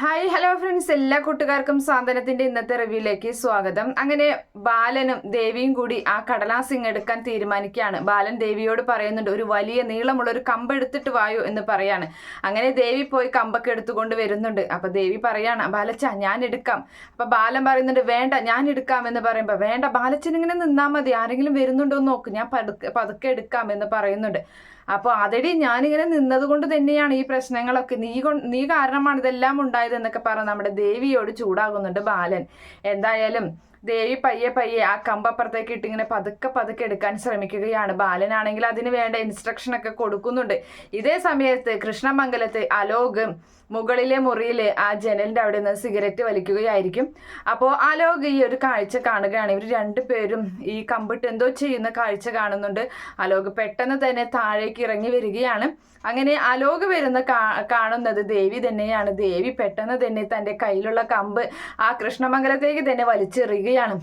Hi hello friends എല്ലാ കൂട്ടുകാർക്കും സാന്ത്വനത്തിന്റെ ഇന്നത്തെ റിവ്യൂയിലേക്ക് സ്വാഗതം. അങ്ങനെ ബാലനും ദേവിയും കൂടി ആ കടലാസിങ് എടുക്കാൻ തീരുമാനിക്കുകയാണ്. ബാലൻ ദേവിയോട് പറയുന്നുണ്ട് ഒരു വലിയ നീളമുള്ള ഒരു കമ്പ് എടുത്തിട്ട് വായോ എന്ന് പറയാണ്. അങ്ങനെ ദേവി പോയി കമ്പൊക്കെ എടുത്തുകൊണ്ട് വരുന്നുണ്ട്. അപ്പൊ ദേവി പറയാണ് ബാലച്ച ഞാൻ എടുക്കാം. അപ്പൊ ബാലൻ പറയുന്നുണ്ട് വേണ്ട ഞാൻ എടുക്കാം എന്ന് പറയുമ്പോൾ വേണ്ട ബാലച്ചൻ ഇങ്ങനെ നിന്നാ മതി. ആരെങ്കിലും വരുന്നുണ്ടോ എന്ന് നോക്ക്. ഞാൻ പതുക്കെ എടുക്കാം എന്ന് പറയുന്നുണ്ട്. അപ്പോൾ അതടി ഞാനിങ്ങനെ നിന്നത് കൊണ്ട് തന്നെയാണ് ഈ പ്രശ്നങ്ങളൊക്കെ. നീ നീ കാരണമാണ് ഇതെല്ലാം ഉണ്ടായത് എന്നൊക്കെ പറഞ്ഞ് നമ്മുടെ ദേവിയോട് ചൂടാകുന്നുണ്ട് ബാലൻ. എന്തായാലും ദേവി പയ്യെ പയ്യെ ആ കമ്പപ്പുറത്തേക്ക് ഇട്ട് ഇങ്ങനെ പതുക്കെ പതുക്കെ എടുക്കാൻ ശ്രമിക്കുകയാണ്. ബാലനാണെങ്കിൽ അതിന് വേണ്ട ഇൻസ്ട്രക്ഷൻ ഒക്കെ കൊടുക്കുന്നുണ്ട്. ഇതേ സമയത്ത് കൃഷ്ണമംഗലത്ത് അലോക് മുകളിലെ മുറിയിൽ ആ ജനലിന്റെ അവിടെ നിന്ന് സിഗരറ്റ് വലിക്കുകയായിരിക്കും. അപ്പോൾ അലോക് ഈ ഒരു കാഴ്ച കാണുകയാണ്. ഇവർ രണ്ടുപേരും ഈ കമ്പിട്ട് എന്തോ ചെയ്യുന്ന കാഴ്ച കാണുന്നുണ്ട്. അലോക് പെട്ടെന്ന് തന്നെ താഴേക്ക് ഇറങ്ങി വരികയാണ്. അങ്ങനെ അലോക് വരുന്ന കാണുന്നത് ദേവി തന്നെയാണ്. ദേവി പെട്ടെന്ന് തന്നെ തന്റെ കയ്യിലുള്ള കമ്പ് ആ കൃഷ്ണമംഗലത്തേക്ക് തന്നെ വലിച്ചെറിയുകയാണ്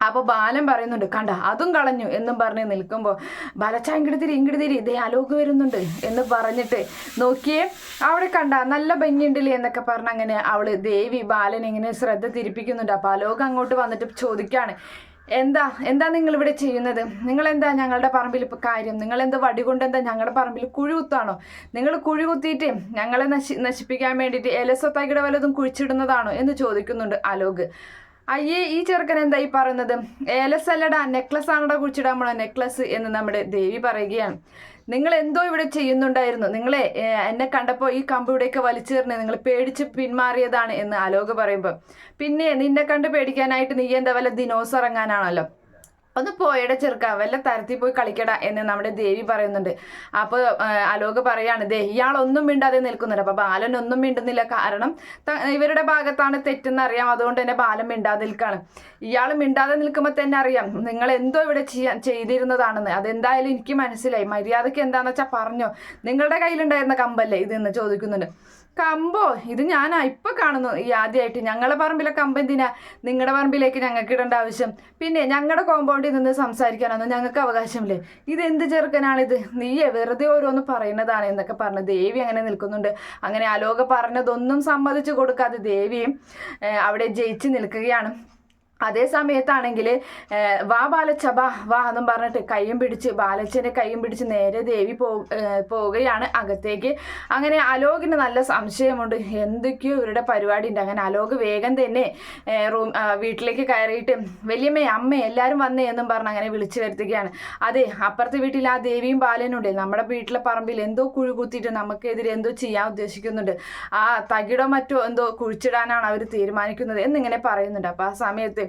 അപ്പോൾ ബാലൻ പറയുന്നുണ്ട് കണ്ട അതും കളഞ്ഞു എന്നും പറഞ്ഞ് നിൽക്കുമ്പോൾ ബാലച്ച ഇങ്ങടുതിരി തിരി ഇങ്ങോട്ട് തിരി ഇതേ അലോക് വരുന്നുണ്ട് എന്ന് പറഞ്ഞിട്ട് നോക്കിയേ അവിടെ കണ്ട നല്ല ഭംഗിയുണ്ടല്ലേ എന്നൊക്കെ പറഞ്ഞ് അങ്ങനെ അവൾ ദേവി ബാലൻ ഇങ്ങനെ ശ്രദ്ധ തിരിപ്പിക്കുന്നുണ്ട് അപ്പോൾ അലോക് അങ്ങോട്ട് വന്നിട്ട് ചോദിക്കാണ് എന്താ എന്താ നിങ്ങൾ ഇവിടെ ചെയ്യുന്നത്? നിങ്ങൾ എന്താ ഞങ്ങളുടെ പറമ്പിൽ ഇപ്പൊ കാര്യം? നിങ്ങൾ എന്താ വടി കൊണ്ട് എന്താ ഞങ്ങളുടെ പറമ്പിൽ കുഴി കുത്താണോ? നിങ്ങൾ കുഴി കുത്തിയിട്ട് ഞങ്ങളെ നശി നശിപ്പിക്കാൻ വേണ്ടിയിട്ട് എലസൊത്തായിക്കിടെ വല്ലതും കുഴിച്ചിടുന്നതാണോ? എന്ന് ചോദിക്കുന്നുണ്ട് അലോക്. അയ്യേ ഈ ചെറുക്കൻ എന്താ ഈ പറയുന്നത്? ഏലസ് അല്ലടാ നെക്ലസ് ആണടാ കുഴിച്ചിടാൻ പോണ നെക്ലസ് എന്ന് നമ്മുടെ ദേവി പറയുകയാണ്. നിങ്ങൾ എന്തോ ഇവിടെ ചെയ്യുന്നുണ്ടായിരുന്നു. നിങ്ങളെ എന്നെ കണ്ടപ്പോൾ ഈ കമ്പ് ഇവിടെയൊക്കെ വലിച്ചേറിന് നിങ്ങൾ പേടിച്ച് പിന്മാറിയതാണ് എന്ന് അലോക് പറയുമ്പോൾ പിന്നെ നിന്നെ കണ്ട് പേടിക്കാനായിട്ട് നീ എന്താ വല്ല ദിനോസ് ഇറങ്ങാനാണല്ലോ? ഒന്ന് പോയട ചെറുക്ക വല്ല തരത്തിൽ പോയി കളിക്കട എന്ന് നമ്മുടെ ദേവി പറയുന്നുണ്ട്. അപ്പോൾ അലോക് പറയാണ് ദേ ഇയാളൊന്നും മിണ്ടാതെ നിൽക്കുന്നുണ്ട്. അപ്പോൾ ബാലൻ ഒന്നും മിണ്ടുന്നില്ല. കാരണം ഇവരുടെ ഭാഗത്താണ് തെറ്റെന്ന് അറിയാം. അതുകൊണ്ട് തന്നെ ബാലൻ മിണ്ടാതെ നിൽക്കാണ്. ഇയാൾ മിണ്ടാതെ നിൽക്കുമ്പോൾ തന്നെ അറിയാം നിങ്ങൾ എന്തോ ഇവിടെ ചെയ്യാൻ ചെയ്തിരുന്നതാണെന്ന്. അതെന്തായാലും എനിക്ക് മനസ്സിലായി. മര്യാദയ്ക്ക് എന്താണെന്ന് വെച്ചാൽ പറഞ്ഞോ. നിങ്ങളുടെ കയ്യിലുണ്ടായിരുന്ന കമ്പല്ലേ ഇതെന്ന് ചോദിക്കുന്നുണ്ട്. കമ്പോ? ഇത് ഞാനാ ഇപ്പൊ കാണുന്നു. ഈ ആദ്യമായിട്ട് ഞങ്ങളുടെ പറമ്പിലെ കമ്പ് എന്തിനാ? നിങ്ങളുടെ പറമ്പിലേക്ക് ഞങ്ങൾക്ക് ഇടേണ്ട ആവശ്യം. പിന്നെ ഞങ്ങളുടെ കോമ്പൗണ്ടിൽ നിന്ന് സംസാരിക്കാനൊന്നും ഞങ്ങൾക്ക് അവകാശമില്ലേ? ഇത് എന്ത് ചെറുക്കനാണിത്? നീയെ വെറുതെ ഓരോന്ന് പറയുന്നതാണ് എന്നൊക്കെ പറഞ്ഞ് ദേവി അങ്ങനെ നിൽക്കുന്നുണ്ട്. അങ്ങനെ അലോക പറഞ്ഞതൊന്നും സമ്മതിച്ചു കൊടുക്കാതെ ദേവിയും അവിടെ ജയിച്ച് നിൽക്കുകയാണ്. അതേ സമയത്താണെങ്കിൽ വാ ബാലച്ച വാ വാ എന്നും പറഞ്ഞിട്ട് കയ്യും പിടിച്ച് ബാലച്ചന്റെ കയ്യും പിടിച്ച് നേരെ ദേവി പോ പോവുകയാണ് അകത്തേക്ക്. അങ്ങനെ അലോകിന് നല്ല സംശയമുണ്ട്. എന്തൊക്കെയോ ഇവരുടെ പരിപാടി ഉണ്ട് അങ്ങനെ അലോക് വേഗം തന്നെ റൂം വീട്ടിലേക്ക് കയറിയിട്ട് വലിയമ്മേ അമ്മ എല്ലാവരും വന്നേ എന്നും പറഞ്ഞ് അങ്ങനെ വിളിച്ചു വരുത്തുകയാണ്. അതെ അപ്പുറത്തെ വീട്ടിൽ ആ ദേവിയും ബാലനും ഉണ്ട്. നമ്മുടെ വീട്ടിലെ പറമ്പിൽ എന്തോ കുഴി കുത്തിയിട്ട് നമുക്കെതിരെ എന്തോ ചെയ്യാൻ ഉദ്ദേശിക്കുന്നുണ്ട്. ആ തകിടോ മറ്റോ എന്തോ കുഴിച്ചിടാനാണ് അവർ തീരുമാനിക്കുന്നത് എന്നിങ്ങനെ പറയുന്നുണ്ട്. അപ്പോൾ ആ സമയത്ത്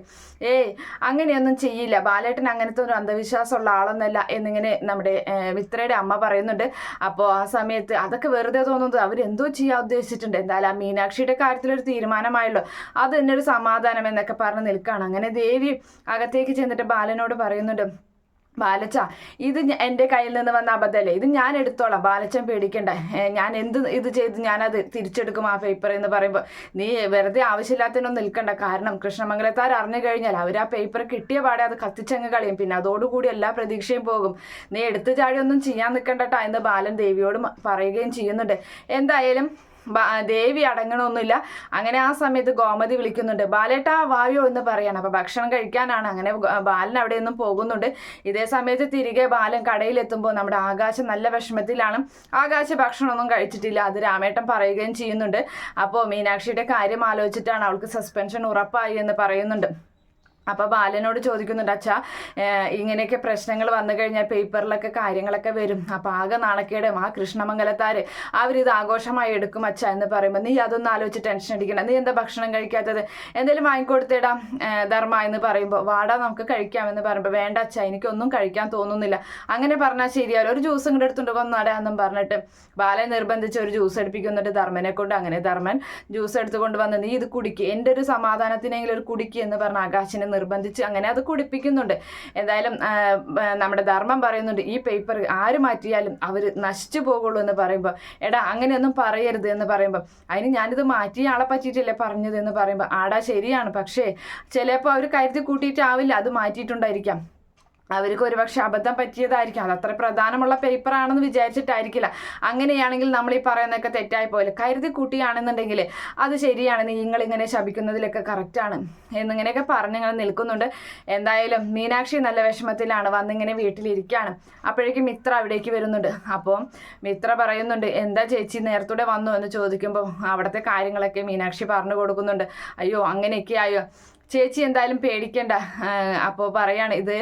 ഏയ് അങ്ങനെയൊന്നും ചെയ്യില്ല. ബാലേട്ടൻ അങ്ങനത്തെ ഒരു അന്ധവിശ്വാസമുള്ള ആളൊന്നല്ല എന്നിങ്ങനെ നമ്മുടെ മിത്രയുടെ അമ്മ പറയുന്നുണ്ട്. അപ്പോൾ ആ സമയത്ത് അതൊക്കെ വെറുതെ തോന്നുന്നത് അവരെന്തോ ചെയ്യാൻ ഉദ്ദേശിച്ചിട്ടുണ്ട്. എന്തായാലും ആ മീനാക്ഷിയുടെ കാര്യത്തിലൊരു തീരുമാനമായല്ലോ. അത് തന്നെ ഒരു സമാധാനം എന്നൊക്കെ പറഞ്ഞ് നിൽക്കുകയാണ്. അങ്ങനെ ദേവി അകത്തേക്ക് ചെന്നിട്ട് ബാലനോട് പറയുന്നുണ്ട്. ബാലച്ച ഇത് എന്റെ കയ്യിൽ നിന്ന് വന്ന അബദ്ധമല്ലേ ഇത് ഞാൻ എടുത്തോളാം. ബാലച്ചൻ പേടിക്കണ്ട. ഞാൻ എന്ത് ഇത് ചെയ്ത് ഞാനത് തിരിച്ചെടുക്കും ആ പേപ്പർ എന്ന് പറയുമ്പോൾ നീ വെറുതെ ആവശ്യമില്ലാത്തതിനൊന്നും നിൽക്കണ്ട. കാരണം കൃഷ്ണമംഗലത്താർ അറിഞ്ഞു കഴിഞ്ഞാൽ അവർ ആ പേപ്പർ കിട്ടിയ പാടെ അത് കത്തിച്ചങ്ങ് കളയും. പിന്നെ അതോടുകൂടി എല്ലാ പ്രതീക്ഷയും പോകും. നീ എടുത്തു ചാടി ഒന്നും ചെയ്യാൻ നിൽക്കണ്ടട്ടാ എന്ന് ബാലൻ ദേവിയോടും പറയുകയും ചെയ്യുന്നുണ്ട്. എന്തായാലും ദേവി അടങ്ങണമൊന്നുമില്ല. അങ്ങനെ ആ സമയത്ത് ഗോമതി വിളിക്കുന്നുണ്ട്. ബാലേട്ടാ വായോ എന്ന് പറയാണ്. അപ്പൊ ഭക്ഷണം കഴിക്കാനാണ്. അങ്ങനെ ബാലൻ അവിടെ നിന്നും പോകുന്നുണ്ട്. ഇതേ സമയത്ത് തിരികെ ബാലൻ കടയിലെത്തുമ്പോൾ നമ്മുടെ ആകാശം നല്ല വിഷമത്തിലാണ്. ആകാശ ഭക്ഷണമൊന്നും കഴിച്ചിട്ടില്ല. അത് രാമേട്ടൻ പറയുകയും ചെയ്യുന്നുണ്ട്. അപ്പോൾ മീനാക്ഷിയുടെ കാര്യം ആലോചിച്ചിട്ടാണ് അവൾക്ക് സസ്പെൻഷൻ ഉറപ്പായി എന്ന് പറയുന്നുണ്ട്. അപ്പോൾ ബാലനോട് ചോദിക്കുന്നുണ്ട് അച്ഛാ ഇങ്ങനെയൊക്കെ പ്രശ്നങ്ങൾ വന്നു കഴിഞ്ഞാൽ പേപ്പറിലൊക്കെ കാര്യങ്ങളൊക്കെ വരും. അപ്പോൾ ആകെ നാണക്കേടും. ആ കൃഷ്ണമംഗലത്താർ അവരിത് ആഘോഷമായി എടുക്കും അച്ഛ എന്ന് പറയുമ്പോൾ നീ അതൊന്നും ആലോചിച്ച് ടെൻഷൻ അടിക്കണം നീ എന്താ ഭക്ഷണം കഴിക്കാത്തത്? എന്തെങ്കിലും വാങ്ങിക്കൊടുത്തേടാം ധർമ്മ എന്ന് പറയുമ്പോൾ വാടാ നമുക്ക് കഴിക്കാം എന്ന് പറയുമ്പോൾ വേണ്ട അച്ഛ എനിക്കൊന്നും കഴിക്കാൻ തോന്നുന്നില്ല. അങ്ങനെ പറഞ്ഞാൽ ശരിയാവില്ല. ഒരു ജ്യൂസ് ഇങ്ങോട്ട് എടുത്തുകൊണ്ട് കൊന്നാടാ എന്നും പറഞ്ഞിട്ട് ബാലൻ നിർബന്ധിച്ച് ഒരു ജ്യൂസ് എടുപ്പിക്കുന്നുണ്ട് ധർമ്മനെ കൊണ്ട്. അങ്ങനെ ധർമ്മൻ ജ്യൂസ് എടുത്തുകൊണ്ട് വന്ന് നീ ഇത് കുടിക്കുക എന്റെ ഒരു സമാധാനത്തിനെങ്കിലും ഒരു കുടിക്കുക എന്ന് പറഞ്ഞ ആകാശിനെ നിർബന്ധിച്ച് അങ്ങനെ അത് കുടിപ്പിക്കുന്നുണ്ട്. എന്തായാലും നമ്മുടെ ധർമ്മം പറയുന്നുണ്ട് ഈ പേപ്പർ ആര് മാറ്റിയാലും അവർ നശിച്ചു പോകുള്ളൂ എന്ന് പറയുമ്പോൾ എടാ അങ്ങനെയൊന്നും പറയരുത് എന്ന് പറയുമ്പോൾ അതിന് ഞാനിത് മാറ്റിയ ആളെ പറ്റിയിട്ടല്ലേ പറഞ്ഞത്? എന്ന് പറയുമ്പോൾ ആടാ ശരിയാണ്. പക്ഷേ ചിലപ്പോൾ അവർ കരുതി കൂട്ടിയിട്ടാവില്ല അത് മാറ്റിയിട്ടുണ്ടായിരിക്കാം. അവർക്ക് ഒരുപക്ഷെ അബദ്ധം പറ്റിയതായിരിക്കും. അത് അത്ര പ്രധാനമുള്ള പേപ്പർ ആണെന്ന് വിചാരിച്ചിട്ടായിരിക്കില്ല. അങ്ങനെയാണെങ്കിൽ നമ്മൾ ഈ പറയുന്നതൊക്കെ തെറ്റായി പോലെ കരുതി കൂട്ടിയാണെന്നുണ്ടെങ്കിൽ അത് ശരിയാണ്. നിങ്ങൾ ഇങ്ങനെ ശപിക്കുന്നതിലൊക്കെ കറക്റ്റാണ് എന്നിങ്ങനെയൊക്കെ പറഞ്ഞ് ഞങ്ങൾ നിൽക്കുന്നുണ്ട്. എന്തായാലും മീനാക്ഷി നല്ല വിഷമത്തിലാണ്. വന്നിങ്ങനെ വീട്ടിലിരിക്കുകയാണ് അപ്പോഴേക്കും മിത്ര അവിടേക്ക് വരുന്നുണ്ട്. അപ്പോൾ മിത്ര പറയുന്നുണ്ട് എന്താ ചേച്ചി നേരത്തൂടെ വന്നു? എന്ന് ചോദിക്കുമ്പോൾ അവിടുത്തെ കാര്യങ്ങളൊക്കെ മീനാക്ഷി പറഞ്ഞു കൊടുക്കുന്നുണ്ട്. അയ്യോ അങ്ങനെയൊക്കെ ആയോ ചേച്ചി എന്തായാലും പേടിക്കണ്ട. അപ്പോൾ പറയാണ് ഇത്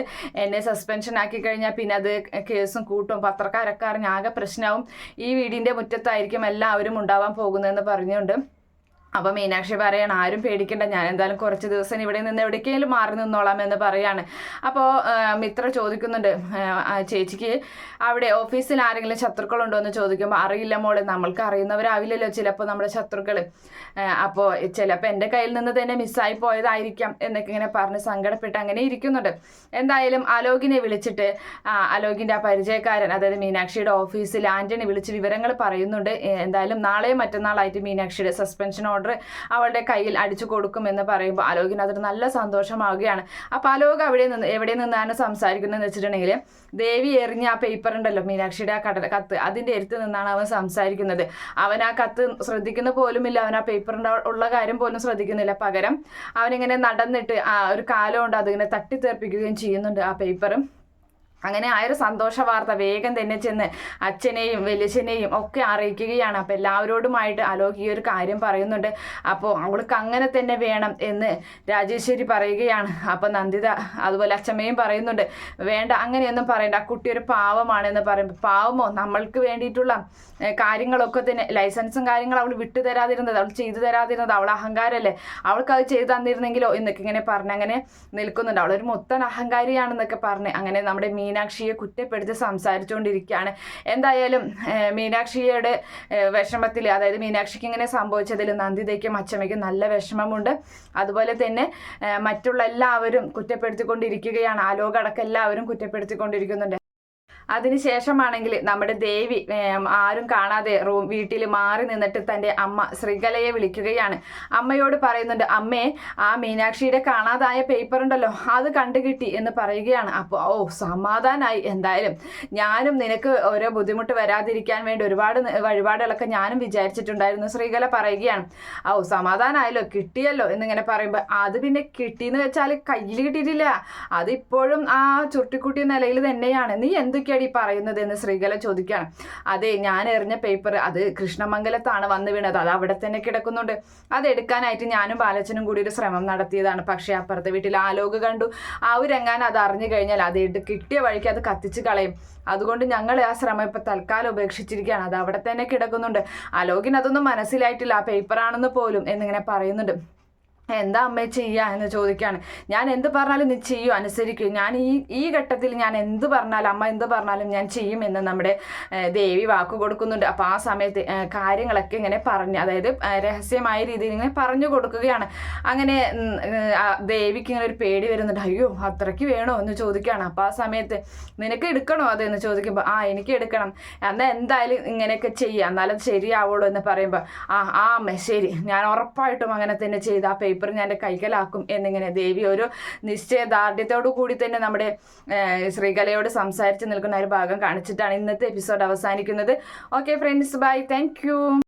എന്നെ സസ്പെൻഷൻ ആക്കി കഴിഞ്ഞാൽ പിന്നെ അത് കേസും കൂട്ടും. പത്രക്കാരൊക്കെ അറിഞ്ഞ് ആകെ പ്രശ്നമാവും ഈ വീടിന്റെ മുറ്റത്തായിരിക്കും എല്ലാവരും ഉണ്ടാവാൻ പോകുന്നതെന്ന് പറഞ്ഞുകൊണ്ട് അപ്പോൾ മീനാക്ഷി പറയാണ് ആരും പേടിക്കണ്ട ഞാൻ എന്തായാലും കുറച്ച് ദിവസം ഇവിടെ നിന്ന് എവിടേക്കെങ്കിലും മാറി നിന്നോളാം എന്ന് പറയാണ്. അപ്പോൾ മിത്ര ചോദിക്കുന്നുണ്ട് ചേച്ചിക്ക് അവിടെ ഓഫീസിൽ ആരെങ്കിലും ശത്രുക്കളുണ്ടോ എന്ന് ചോദിക്കുമ്പോൾ അറിയില്ല മോളെ നമ്മൾക്ക് അറിയുന്നവരാവില്ലല്ലോ ചിലപ്പോൾ നമ്മുടെ ശത്രുക്കൾ അപ്പോൾ ചിലപ്പോൾ എന്റെ കയ്യിൽ നിന്ന് തന്നെ മിസ്സായി പോയതായിരിക്കാം എന്നൊക്കെ ഇങ്ങനെ പറഞ്ഞ് സങ്കടപ്പെട്ട് അങ്ങനെ ഇരിക്കുന്നുണ്ട്. എന്തായാലും അലോകിനെ വിളിച്ചിട്ട് അലോകിന്റെ ആ പരിചയക്കാരൻ അതായത് മീനാക്ഷിയുടെ ഓഫീസിൽ ആന്റണി വിളിച്ച് വിവരങ്ങൾ പറയുന്നുണ്ട്. എന്തായാലും നാളെയും മറ്റന്നാളായിട്ട് മീനാക്ഷിയുടെ സസ്പെൻഷൻ ഓർഡർ അവളുടെ കയ്യിൽ അടിച്ചു കൊടുക്കുമെന്ന് പറയുമ്പോൾ അലോകിന് അതൊരു നല്ല സന്തോഷമാവുകയാണ്. അപ്പോൾ അലോക് അവിടെ നിന്ന് എവിടെ നിന്നാണ് സംസാരിക്കുന്നതെന്ന് വെച്ചിട്ടുണ്ടെങ്കിൽ ദേവി എറിഞ്ഞ ആ പേപ്പർ ഉണ്ടല്ലോ മീനാക്ഷിയുടെ ആ കത്ത്. അതിന്റെ അടുത്ത് നിന്നാണ് അവൻ സംസാരിക്കുന്നത്. അവൻ ആ കത്ത് ശ്രദ്ധിക്കുന്ന പോലുമില്ല. അവൻ ആ പേപ്പറിന്റെ ഉള്ള കാര്യം പോലും ശ്രദ്ധിക്കുന്നില്ല. പകരം അവനിങ്ങനെ നടന്നിട്ട് ആ ഒരു കാലം കൊണ്ട് അതിങ്ങനെ തട്ടിത്തേർപ്പിക്കുകയും ചെയ്യുന്നുണ്ട് ആ പേപ്പറും അങ്ങനെ ആ ഒരു സന്തോഷ വാർത്ത വേഗം തന്നെ ചെന്ന് അച്ഛനെയും വലിയച്ഛനെയും ഒക്കെ അറിയിക്കുകയാണ്. അപ്പോൾ എല്ലാവരോടുമായിട്ട് അലോക് ഈ ഒരു കാര്യം പറയുന്നുണ്ട്. അപ്പോൾ അവൾക്ക് അങ്ങനെ തന്നെ വേണം എന്ന് രാജേശ്വരി പറയുകയാണ്. അപ്പോൾ നന്ദിത അതുപോലെ അച്ഛമ്മയും പറയുന്നുണ്ട്. വേണ്ട അങ്ങനെയൊന്നും പറയണ്ട. ആ കുട്ടി ഒരു പാവമാണെന്ന് പറയുമ്പോൾ പാവമോ? നമ്മൾക്ക് വേണ്ടിയിട്ടുള്ള കാര്യങ്ങളൊക്കെ തന്നെ ലൈസൻസും കാര്യങ്ങളും അവൾ വിട്ടു തരാതിരുന്നത് അവൾ ചെയ്തു തരാതിരുന്നത് അവൾ അഹങ്കാരമല്ലേ അവൾക്ക് അത് ചെയ്തു തന്നിരുന്നെങ്കിലോ? എന്നൊക്കെ ഇങ്ങനെ പറഞ്ഞ് അങ്ങനെ നിൽക്കുന്നുണ്ട്. അവളൊരു മൊത്തം അഹങ്കാരിയാണെന്നൊക്കെ പറഞ്ഞ് അങ്ങനെ നമ്മുടെ മീൻ മീനാക്ഷിയെ കുറ്റപ്പെടുത്തി സംസാരിച്ചുകൊണ്ടിരിക്കുകയാണ്. എന്തായാലും മീനാക്ഷിയുടെ വിഷമത്തിൽ അതായത് മീനാക്ഷിക്ക് ഇങ്ങനെ സംഭവിച്ചതിൽ നന്ദിതയ്ക്കും അച്ചമ്മയ്ക്കും നല്ല വിഷമമുണ്ട്. അതുപോലെ തന്നെ മറ്റുള്ള എല്ലാവരും കുറ്റപ്പെടുത്തിക്കൊണ്ടിരിക്കുകയാണ്. ആലോകടക്കം എല്ലാവരും കുറ്റപ്പെടുത്തിക്കൊണ്ടിരിക്കുന്നുണ്ട്. അതിനുശേഷമാണെങ്കിൽ നമ്മുടെ ദേവി ആരും കാണാതെ റൂം വീട്ടിൽ മാറി നിന്നിട്ട് തന്റെ അമ്മ ശ്രീകലയെ വിളിക്കുകയാണ്. അമ്മയോട് പറയുന്നുണ്ട് അമ്മേ ആ മീനാക്ഷിയുടെ കാണാതായ പേപ്പർ ഉണ്ടല്ലോ അത് കണ്ടു കിട്ടി എന്ന് പറയുകയാണ്. അപ്പോൾ ഓ സമാധാനായി. എന്തായാലും ഞാനും നിനക്ക് ഓരോ ബുദ്ധിമുട്ട് വരാതിരിക്കാൻ വേണ്ടി ഒരുപാട് വഴിപാടുകളൊക്കെ ഞാനും വിചാരിച്ചിട്ടുണ്ടായിരുന്നു ശ്രീകല പറയുകയാണ്. ഓ സമാധാനമായല്ലോ കിട്ടിയല്ലോ എന്നിങ്ങനെ പറയുമ്പോൾ അത് പിന്നെ കിട്ടിയെന്ന് വെച്ചാൽ കയ്യിൽ കിട്ടിയിട്ടില്ല. അതിപ്പോഴും ആ ചുട്ടിക്കുട്ടി നിലയിൽ തന്നെയാണ്. നീ എന്തൊക്കെയാണ് എന്തൊക്കെയാണ് പറയുന്നത് എന്ന് ശ്രീകല ചോദിക്കുകയാണ്. അതെ ഞാൻ എറിഞ്ഞ പേപ്പർ അത് കൃഷ്ണമംഗലത്താണ് വന്ന് വീണത്. അത് അവിടെ തന്നെ കിടക്കുന്നുണ്ട്. അത് എടുക്കാനായിട്ട് ഞാനും ബാലച്ചനും കൂടി ഒരു ശ്രമം നടത്തിയതാണ്. പക്ഷേ അപ്പുറത്തെ വീട്ടിൽ ആലോക കണ്ടു. അവരെങ്ങാനും അത് അറിഞ്ഞു കഴിഞ്ഞാൽ അത് കിട്ടിയ വഴിക്ക് അത് കത്തിച്ച് കളയും. അതുകൊണ്ട് ഞങ്ങൾ ആ ശ്രമം ഇപ്പൊ തൽക്കാലം ഉപേക്ഷിച്ചിരിക്കുകയാണ്. അത് അവിടെ തന്നെ കിടക്കുന്നുണ്ട്. അലോകിന് അതൊന്നും മനസ്സിലായിട്ടില്ല. ആ പേപ്പറാണെന്ന് പോലും എന്നിങ്ങനെ പറയുന്നുണ്ട്. എന്താ അമ്മ ചെയ്യുക എന്ന് ചോദിക്കുകയാണ് ഞാൻ എന്ത് പറഞ്ഞാലും നീ ചെയ്യൂ അനുസരിക്കൂ. ഞാൻ ഈ ഈ ഘട്ടത്തിൽ ഞാൻ എന്ത് പറഞ്ഞാലും അമ്മ എന്ത് പറഞ്ഞാലും ഞാൻ ചെയ്യുമെന്ന് നമ്മുടെ ദേവി വാക്ക് കൊടുക്കുന്നുണ്ട്. അപ്പോൾ ആ സമയത്ത് കാര്യങ്ങളൊക്കെ ഇങ്ങനെ പറഞ്ഞ് അതായത് രഹസ്യമായ രീതിയിൽ ഇങ്ങനെ പറഞ്ഞു കൊടുക്കുകയാണ്. അങ്ങനെ ദേവിക്ക് ഇങ്ങനെ ഒരു പേടി വരുന്നുണ്ട്. അയ്യോ അത്രയ്ക്ക് വേണോ എന്ന് ചോദിക്കുകയാണ് അപ്പോൾ ആ സമയത്ത് നിനക്ക് എടുക്കണോ അതെന്ന് ചോദിക്കുമ്പോൾ ആ എനിക്ക് എടുക്കണം. എന്നാൽ എന്തായാലും ഇങ്ങനെയൊക്കെ ചെയ്യുക എന്നാലും ശരിയാവുള്ളൂ എന്ന് പറയുമ്പോൾ ആ ആ അമ്മ ശരി. ഞാൻ ഉറപ്പായിട്ടും അങ്ങനെ തന്നെ ചെയ്ത് ആ പേപ്പർ ഞാൻ എന്റെ കൈക്കലാക്കും എന്നിങ്ങനെ ദേവി ഒരു നിശ്ചയദാർഢ്യത്തോടു കൂടി തന്നെ നമ്മുടെ ശ്രീകലയോട് സംസാരിച്ച് നിൽക്കുന്ന ഒരു ഭാഗം കാണിച്ചിട്ടാണ് ഇന്നത്തെ എപ്പിസോഡ് അവസാനിക്കുന്നത്. Okay friends bye thank